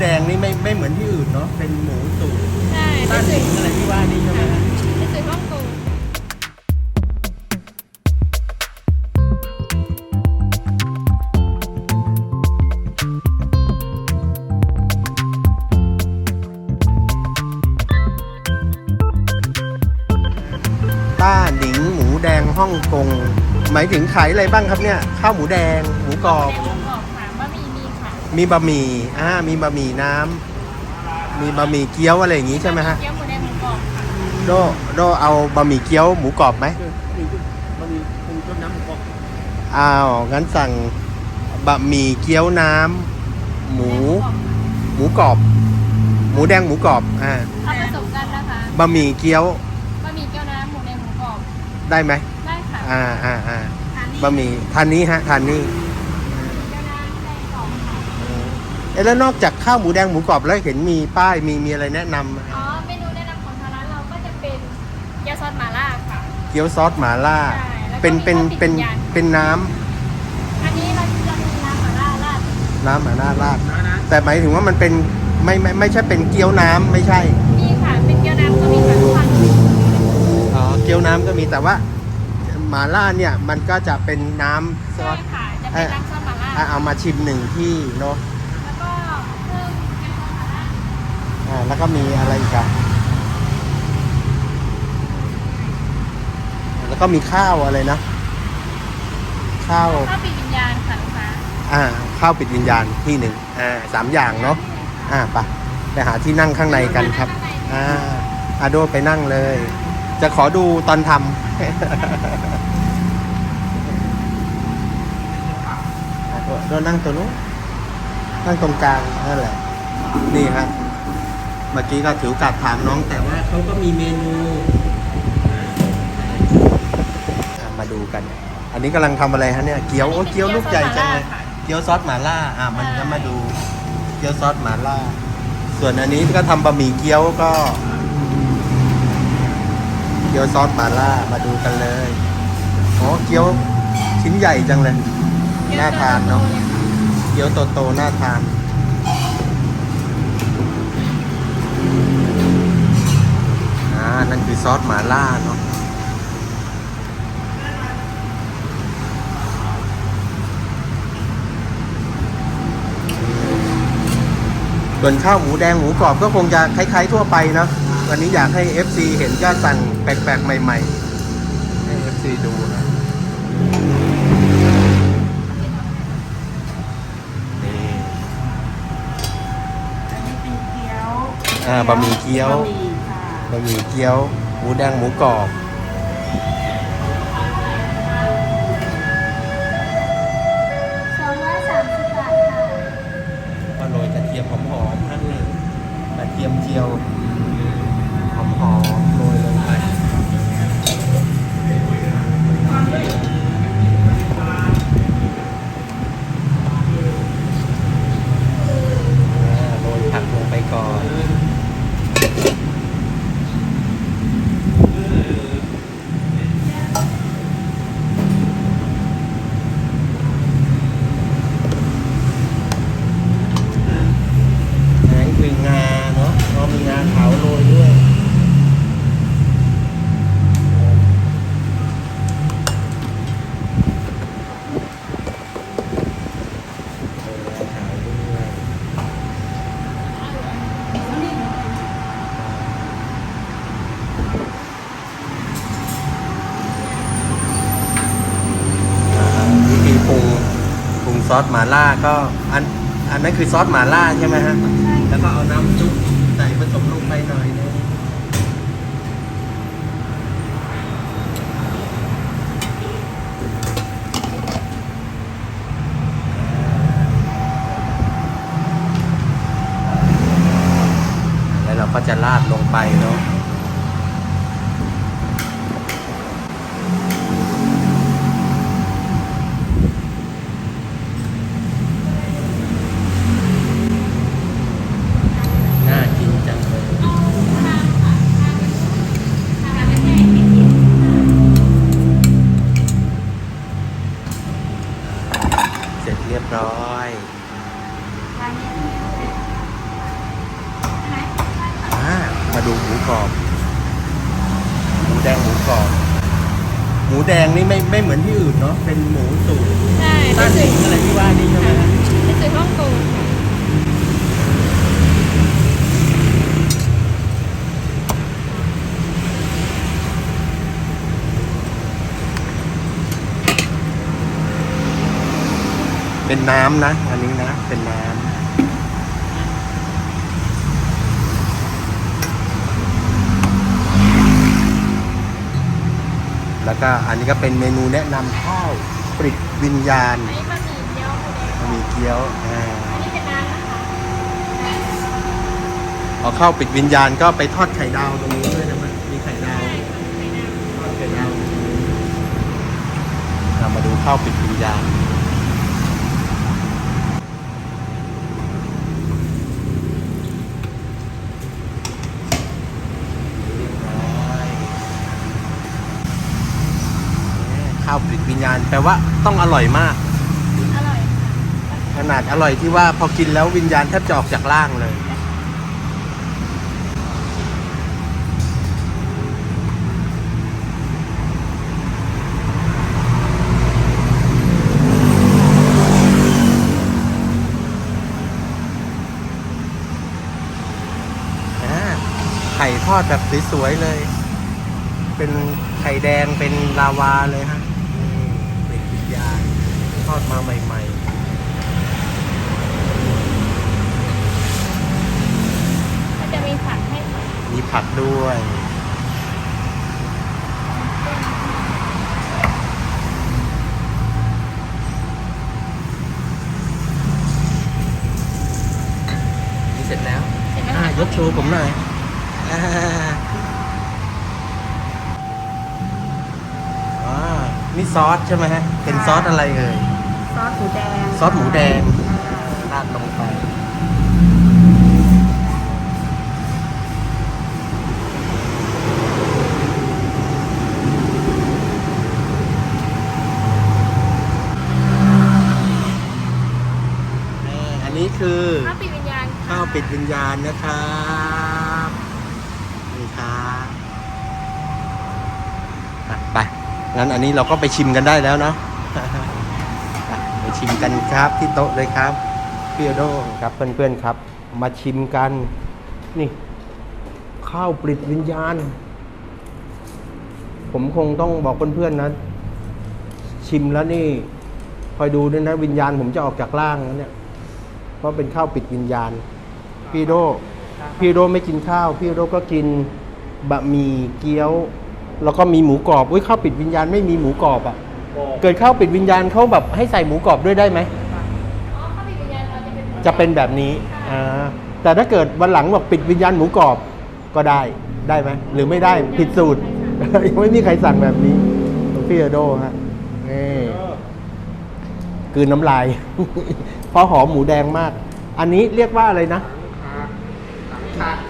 แดงนี่ไม่ไม่เหมือนที่อื่นเนาะ เป็นหมูสูตรใช่ต้าเป็นหสูนิตงอะไรที่ว่านี่ใช่ไหมฮะเป็นสูตรฮ่องกงต้าหนิงหมูแดงฮ่องกง หมายถึงขายอะไรบ้างครับเนี่ย ข้าวหมูแดง หมูกรอบ มีค่ะมีบะหมี่อ่ามีบะหมี่น้ำมีบะหมี่เกี๊ยวอะไรอย่างงี้ใช่ไหมฮะเกี๊ยวหมูแดงหมูกรอบค่ะโดโดเอาบะหมี่เกี๊ยวหมูกรอบไหมบะหมี่ปรุงต้นน้ำหมูกรอบอ้าวงั้นสั่งบะหมี่เกี๊ยวน้ำหมู หมูกรอบ หมูแดงหมูกรอบอ่าเอาผสมกันนะคะบะหมี่เกี๊ยวบะหมี่เกี๊ยวน้ำหมูแดงหมูกรอบได้ไหมได้ค่ะอ่าอ่าอ่าทานนี่บะหมี่ทานนี้ฮะทานนี้ เกี๊ยวน้ำได้สองค่ะ เอ๊ะแล้วนอกจากข้าวหมูแดงหมูกรอบแล้วเห็นมีป้ายมีมีอะไรแนะนำไหมอ๋อเมนูแนะนำของทางร้านเราก็จะเป็นเกี๊ยวซอสหม่าล่าค่ะ เกี๊ยวซอสหม่าล่า ใช่แล้วก็เป็นเป็นมีข้าวติดเป็นวิญญาณเป็นน้ำอันนี้เราจะมีน้ำหม่าล่าราดน้ำหม่าล่าราดนะนะแต่หมายถึงว่ามันเป็นไม่ไม่ไม่ใช่เป็นเกี๊ยวน้ำไม่ใช่มีค่ะเป็นเกี๊ยวน้ำก็มีค่ะทุกวันอ๋อเกี๊ยวน้ำก็มีแต่ว่าหม่าล่าเนี่ยมันก็จะเป็นน้ำซใช่อสค่ะจะเป็นน้ำซอสหม่าล่า อะเอามาชิมหนึ่งที่เนาะ แล้วก็เพิ่มแกงซอสหม่าล่า อ่าแล้วก็มีอะไรอีกอะแล้วก็มีข้าวอะไรนะ ข้าวข้าวปีกวิญญาณค่ะลูกค้าอ่าข้าวปิดวิญญาณที่หนึ่งอ่าสามอย่างเนาะอ่าไปไปหาที่นั่งข้างในกันครับอ่าอาโดไปนั่งเลย จะขอดูตอนทำอะโดโดนั่งตัวนู้นนั่งตรงกลางนั่นแหละ นี่ฮะ เมื่อกี้ก็ถือโอกาสถามน้องแต่ว่าเขาก็มีเมนูอะมาดูกัน อันนี้กำลังทำอะไรฮะเนี่ยเกี๊ยวโอ้เกี๊ยวลูกใหญ่จังเลยเกี๊ยวซอสหม่าล่าอะมันก็มาดูเกี๊ยวซอสหม่าล่า ส่วนอันนี้ก็ทำบะหมี่เกี๊ยวก็ เกี๊ยวซอสหม่าล่ามาดูกันเลยโอ้เกี๊ยวชิ้นใหญ่จังเลยน่าทานเนาะเกี๊ยวโตๆน่าทาน อ่า นั่นคือซอสหม่าล่าเนาะส่วนข้าวหมูแดงหมูกรอบก็คงจะคล้ายๆทั่วไปเนอะวันนี้อยากให้ FC เห็นก็สั่งแปลกๆ ใหม่ๆ ให้ FC ดูนะนี่อันนี้เป็นเกี๊ยวอ่าบะหมี่เกี๊ยวบะหมี่ค่ะบะหมี่เกี๊ยว หมูแดงหมูกรอบสองร้อยสามสิบบาทค่ะ ก็โรยกระเทียมหอมๆนั่นเลยกระเทียมเจียวหอมๆโรยลงไปอ่าโรยผักลงไปก่อน อันนี้คืองาเนาะเรามีงาขาวโรยด้วยโรยงาขาวด้วยอ่าวิธีปรุงปรุง ซอสหม่าล่าก็อันอันนั้นคือซอสหม่าล่าใช่ไหมฮะแล้วก็เอาน้ำซุปใส่ผสมลงไปหน่อยนึงแล้วเราก็จะราดลงไป เป็นน้ำนะ อันนี้นะ เป็นน้ำ แล้วก็อันนี้ก็เป็นเมนูแนะนำข้าวปริดวิญญาณอันนี้บะหมี่เกี๊ยวหมูแดงบะหมี่เกี๊ยวอ่าอันนี้เป็นน้ำนะคะพอเข้าวปิดวิญญาณก็ไปทอดไข่ดาวตรงนี้ด้วยนะมันมีไข่ดาวใช่ค่ะไข่ดาวทอดไข่ดาวเรามาดูข้าวปิดวิญญาณเรียบร้อยข้าวปิดวิญญาณแปลว่าต้องอร่อยมาก อร่อยค่ะขนาดอร่อยที่ว่าพอกินแล้ววิญญาณแทบจะออกจากร่างเลย อ่าไข่ทอดแบบสวยๆเลย เป็นไข่แดงเป็นลาวาเลยฮะนี่เป็นวิญญาณท อดมาใหม่ๆก็จะมีผักให้ค่ะมีผักด้วย นี่เสร็จแล้วเห็นไหมอ่าคะยกโชว์ผมหน่อยอ่าอ่านี่ซอสใช่ไหมฮะ เป็นซอสอะไรเอ่ยซอส หมูแดงซอสหมูแดงราดลงไปนี่อันนี้คือข้าวปิดวิญญาณค่ะข้าวปิดวิญญาณนะครับนี่ครับอะไปงั้นอันนี้เราก็ไปชิมกันได้แล้วเนาะอะไป ชิมกันครับที่โต๊ะเลยครับพี่โดครับเพื่อนๆครับ มาชิมกัน นี่ ข้าวปลิดวิญญาณ ผมคงต้องบอกเพื่อนๆนะชิมแล้วนี่คอยดูด้วยนะวิญญาณ ผมจะออกจากร่างแล้วเนี่ย เพราะเป็นข้าวปิดวิญญาณ พี่โดพี่โดไม่กินข้าว พี่โดก็กินบะหมี่เกี๊ยว แล้วก็มีหมูกรอบอุ้ยข้าวปิดวิญญาณไม่มีหมูกรอบอะ่ะ เกิดข้าวปิดวิญญาณเขาแบบให้ใส่หมูกรอบด้วยได้ไหมอ๋อข้าวปิดวิญญาณเราจะเป็นจะเป็นแบบนี้อ่าแต่ถ้าเกิดวันหลังบอกปิดวิญญาณหมูกรอบก็ได้ได้ไหมหรือไม่ได้ผิดสูตรยังไม่มีใครสั่งแบบนี้พี่โดฮะนี่คือน้ำลายเพราะหอมหมูแดงมาก อันนี้เรียกว่าอะไรนะ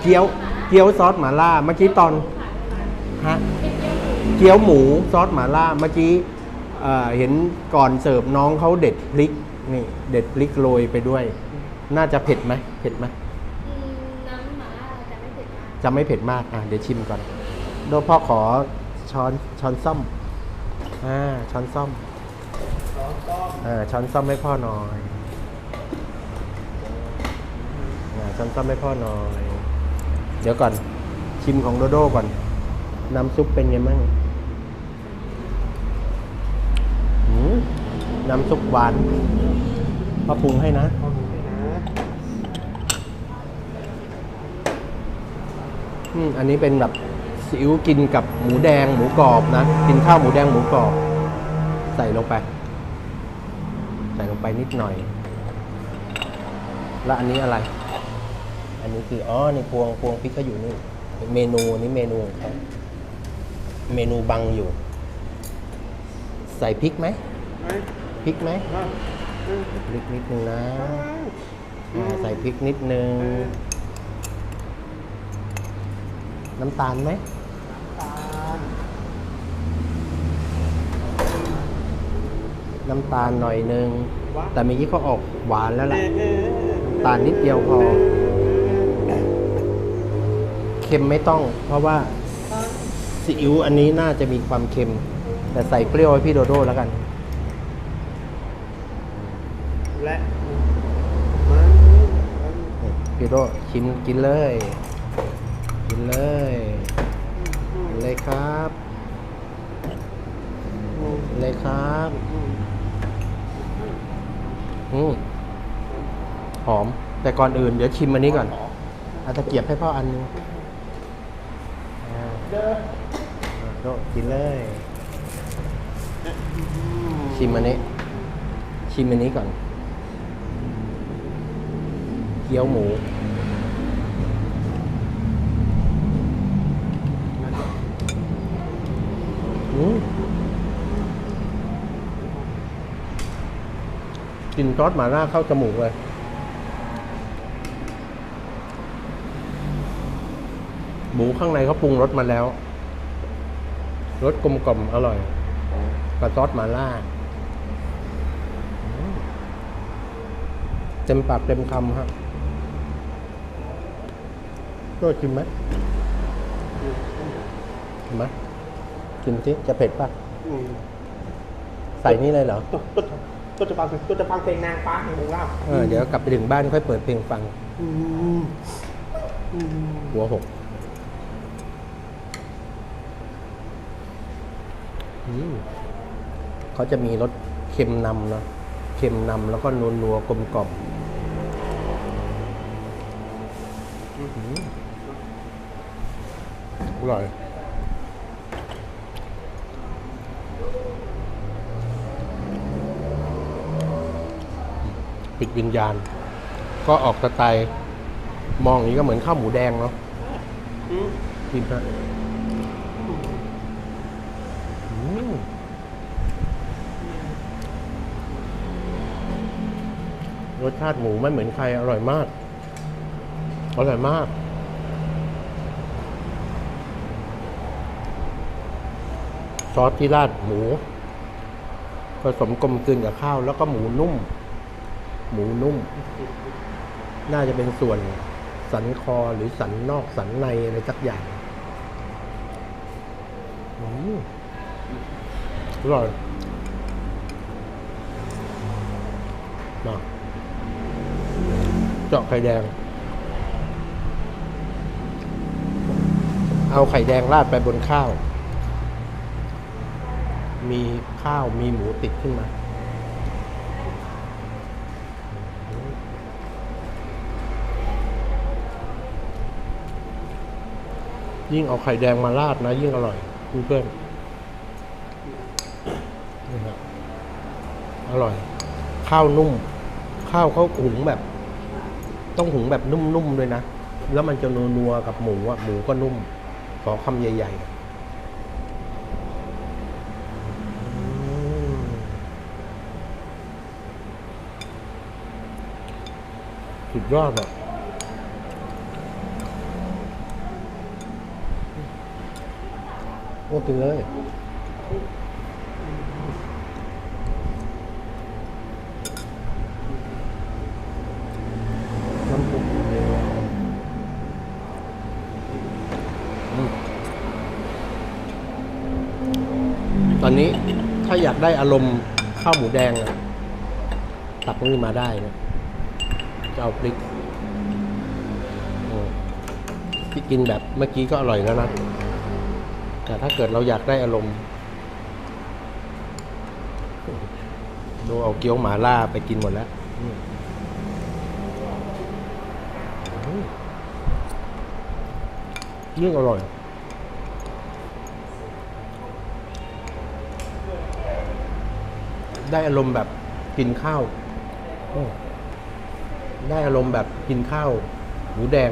เกี๊ยวเกี๊ยวซอสหม่าล่าเมื่อกี้ตอนฮะเกี๊ยวหมูซอสหม่าล่าเมื่อกี้ เอ่อเห็นก่อนเสิร์ฟน้องเขาเด็ดพริกนี่เด็ดพริกโรยไปด้วย น่าจะเผ็ดไหมเผ็ดไหมอืมน้ำหมาล่าเราจะไม่เผ็ดมากจะไม่เผ็ดมากอะเดี๋ยวชิมก่อนโดยพ่อขอช้อนช้อนซ่อมอ่าช้อนซ่อมอ่าช้อนซ่อมให้พ่อหน่อยอ่าช้อนซ่อมให้พ่อหน่อย เดี๋ยวก่อนชิมของโดโด้ก่อน น้ำซุปเป็นไงมั่งหืม น้ำซุปหวานพ่อปรุงให้นะ อืม อันนี้เป็นแบบซีอิ๊วกินกับหมูแดงหมูกรอบนะ กินข้าวหมูแดงหมูกรอบ ใส่ลงไป ใส่ลงไปนิดหน่อย แล้วอันนี้อะไร อันนี้คือ อ๋อ นี่พวงพวงพริกก็อยู่นี่ เมนูอันนี้เมนูของเขาเมนูบังอยู่ ใส่พริกไหม พริกไหมพริกนิดนึงนะใส่พริกนิดนึง น้ำตาลไหมน้ำตาลหน่อยนึง แต่เมื่อกี้เขาออกหวานแล้วล่ะน้ำตาลนิดเดียวพอ เค็มไม่ต้อง เพราะว่าซีอิ๊วอันนี้น่าจะมีความเค็ม แต่ใส่เปรี้ยวให้พี่โดโด้แล้วกัน และมันพี่โดชิมกินเลย กินเลยกินเลยครับเลยครับอืมหอม แต่ก่อนอื่นเดี๋ยวชิมอันนี้ก่อนเอาตะเกียบให้พ่ออันนึงอ่าโดกินเลย ชิมอันนี้ ชิมอันนี้ก่อน กี๊ยวหมูกินซอสหมาล่าเข้าจมูกเลยหมูข้างในเขาปรุงรสมาแล้วรสกลมกล่อมอร่อยกับซอสหมาล่า เต็มปากเต็มคำครับ ก็ชิมไหมชิมไหมชิมสิจะเผ็ดป่ะ อืมใส่นี่เลยเหรอ ตัวตัวตัวจะฟังตัวจะฟังเพลงนางฟ้าแห่งวงเล่าเออเดี๋ยวกลับไปถึงบ้านค่อยเปิดเพลงฟัง อืมอืมหัวหกอืมเขาจะมีรสเค็มนำเนาะ เค็มนำแล้วก็นัวนัวๆกลมกล่อมอื้ อร่อยปิดวิญญาณ ก็ออกสไตล์มองอย่างนี้ก็เหมือนข้าวหมูแดงเนาะกินฮะรสชาติหมูไม่เหมือนใครอร่อยมาก อร่อยมาก ซอสที่ราดหมู ผสมกลมกลืนกับข้าว แล้วก็หมูนุ่ม หมูนุ่ม น่าจะเป็นส่วนสันคอหรือสันนอกสันในอะไรสักอย่างอร่อยมาเจาะไข่แดง เอาไข่แดงราดไปบนข้าว มีข้าวมีหมูติดขึ้นมายิ่งเอาไข่แดงมาราดนะ ยิ่งอร่อยเพื่อนนี่ครับอร่อย ข้าวนุ่ม ข้าวเขาหุงแบบ ต้องหุงแบบนุ่มๆด้วยนะ แล้วมันจะนัวๆกับหมูอะหมูก็นุ่มขอคำใหญ่ ๆ สุดยอดอะโอ้กินเลยน้ำซุปตอนนี้ถ้าอยากได้อารมณ์ข้าวหมูแดงอะตักนี่มาได้นะ จะเอาพริกที่กินแบบเมื่อกี้ก็อร่อยแล้วนะ แต่ถ้าเกิดเราอยากได้อารมณ์ ดูเอาเกี๊ยวหมาล่าไปกินหมดแล้วอืมอืมยิ่งอร่อยได้อารมณ์แบบกินข้าวอ ได้อารมณ์แบบกินข้าวหมูแดง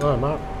อร่อยมาก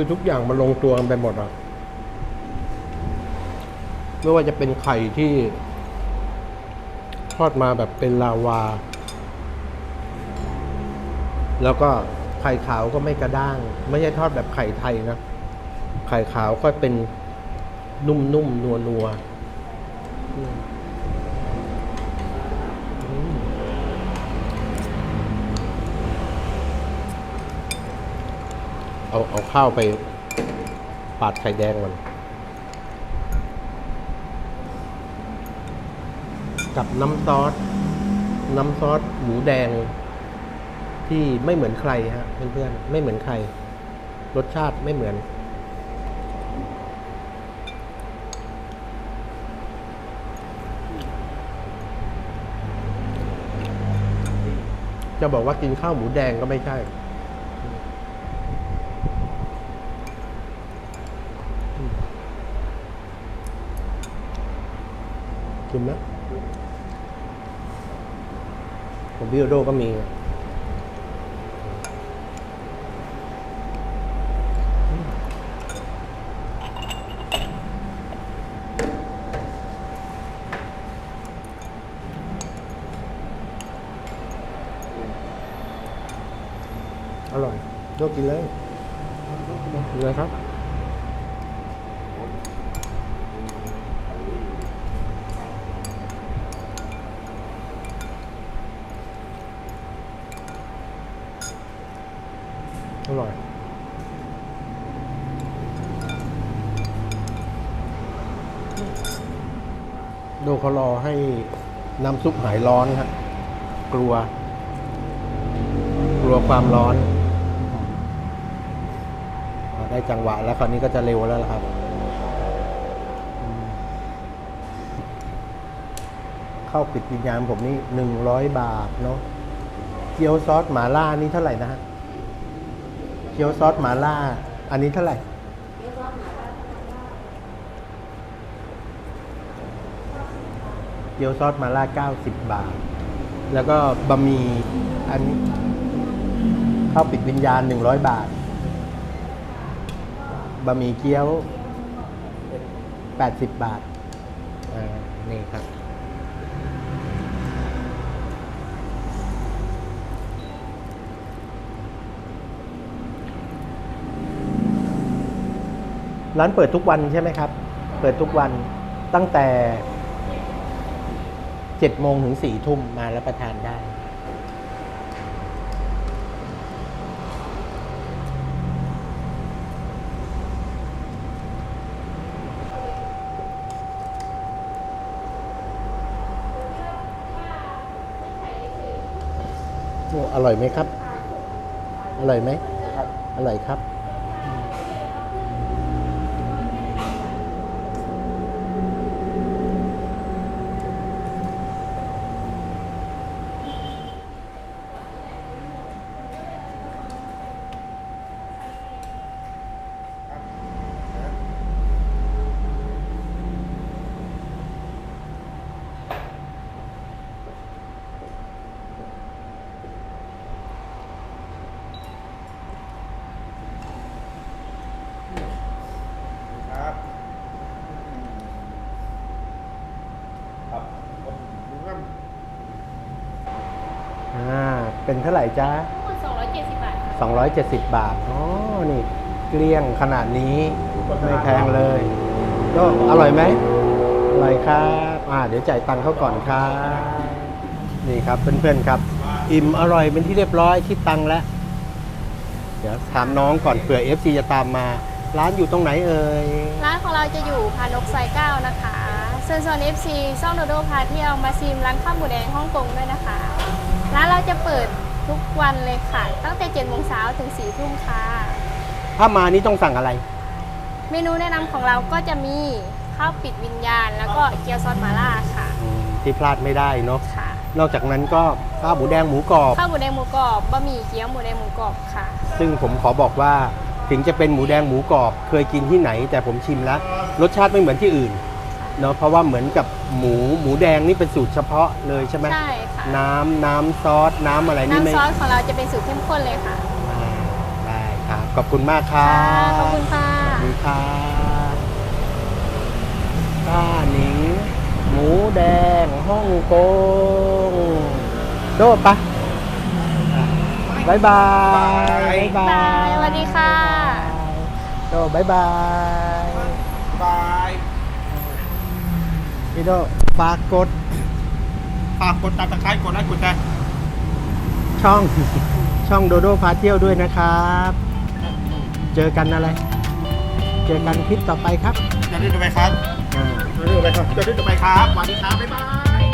คือทุกอย่างมันลงตัวกันไปหมดอะไม่ว่าจะเป็นไข่ที่ทอดมาแบบเป็นลาวา แล้วก็ไข่ขาวก็ไม่กระด้าง ไม่ใช่ทอดแบบไข่ไทยนะ ไข่ขาวก็เป็นนุ่มๆนัวๆอืมอืม เอาเอาข้าวไปปาดไข่แดงมันกับน้ำซอส น้ำซอสหมูแดง ที่ไม่เหมือนใครฮะเพื่อนๆไม่เหมือนใคร รสชาติไม่เหมือน จะบอกว่ากินข้าวหมูแดงก็ไม่ใช่ กินไหมผมพี่โอโดก็มีอร่อยโดกินเลยกินเลยครับ เขารอให้น้ำซุปหายร้อนครับกลัว กลัวความร้อนได้จังหวะแล้วคราวนี้ก็จะเร็วแล้วล่ะครับ เข้าปิดวิญญาณผมนี่หนึ่งร้อยบาทเนาะเกี๊ยวซอสหมาล่านี่เท่าไหร่นะฮะเกี๊ยวซอสหมาล่า อันนี้เท่าไหร่ เกี๊ยวซอสหมาล่าเก้าสิบบาท แล้วก็บะหมี่อันนี้ข้าวปิดวิญญาณหนึ่งร้อยบาท บะหมี่เกี๊ยวแปดสิบบาทอ่านี่ครับ ร้านเปิดทุกวันใช่ไหมครับ เปิดทุกวันตั้งแต่ เจ็ดโมงถึงสี่ทุ่มมารับประทานได้โอ้อร่อยไหมครับ อร่อยไหมครับอร่อยครับครับ เป็นเท่าไหร่จ๊ะทั้งหมด270 บาทค่ะ270 บาท อ๋อ นี่เกลี้ยงขนาดนี้ ไม่แพงเลย ก็อร่อยไหมอร่อยครับ อ่า เดี๋ยวจ่ายตังค์เขาก่อนครับ นี่ครับเพื่อนๆครับ อิ่มอร่อยเป็นที่เรียบร้อยคิดตังค์แล้ว เดี๋ยวถามน้องก่อนเผื่อ FC จะตามมา ร้านอยู่ตรงไหนเอ่ย ร้านของเราจะอยู่พานกไซเก้านะคะเซินซอน FC ซ่องโดโดพาเที่ยวมาซิมร้านข้าวหมูแดงฮ่องกงด้วยนะคะ ร้านเราจะเปิดทุกวันเลยค่ะ ตั้งแต่7โมงเช้าถึง4ทุ่มค่ะ ถ้ามานี่ต้องสั่งอะไร เมนูแนะนำของเราก็จะมีข้าวปิดวิญญาณ แล้วก็เกี๊ยวซอสหมาล่าค่ะอืมที่พลาดไม่ได้เนาะค่ะ นอกจากนั้นก็ข้าวหมูแดงหมูกรอบ ข้าวหมูแดงหมูกรอบบะหมี่เกี๊ยวหมูแดงหมูกรอบค่ะ ซึ่งผมขอบอกว่าถึงจะเป็นหมูแดงหมูกรอบ เคยกินที่ไหน แต่ผมชิมแล้ว รสชาติไม่เหมือนที่อื่น เนาะเพราะว่าเหมือนกับหมูหมูแดงนี่เป็นสูตรเฉพาะเลยใช่ไหมใช่ค่ะน้ำน้ำซอสน้ำอะไรนี่ไม่น้ำซอสของเราจะเป็นสูตรเข้มข้นเลยค่ะอ่าได้ครับขอบคุณมากครัค่ะบขอบคุณค่ะ สวัสดีครับป้าหนิง หมูแดงฮ่องกงโดดปะบายบายบาย บายสวัสดีค่ะ โดบายบาย บาย พี่โดฝากกด ฝากกดติดตามกดไลค์กดแชร์ช่อง ช่องโดโดพาเที่ยวด้วยนะครับ เจอกันอะไร เจอกันคลิปต่อไปครับ จะได้ดูไปครับอ่า จะได้ดูไปครับจะได้ดูไปครับสวัสดีครับบ๊ายบาย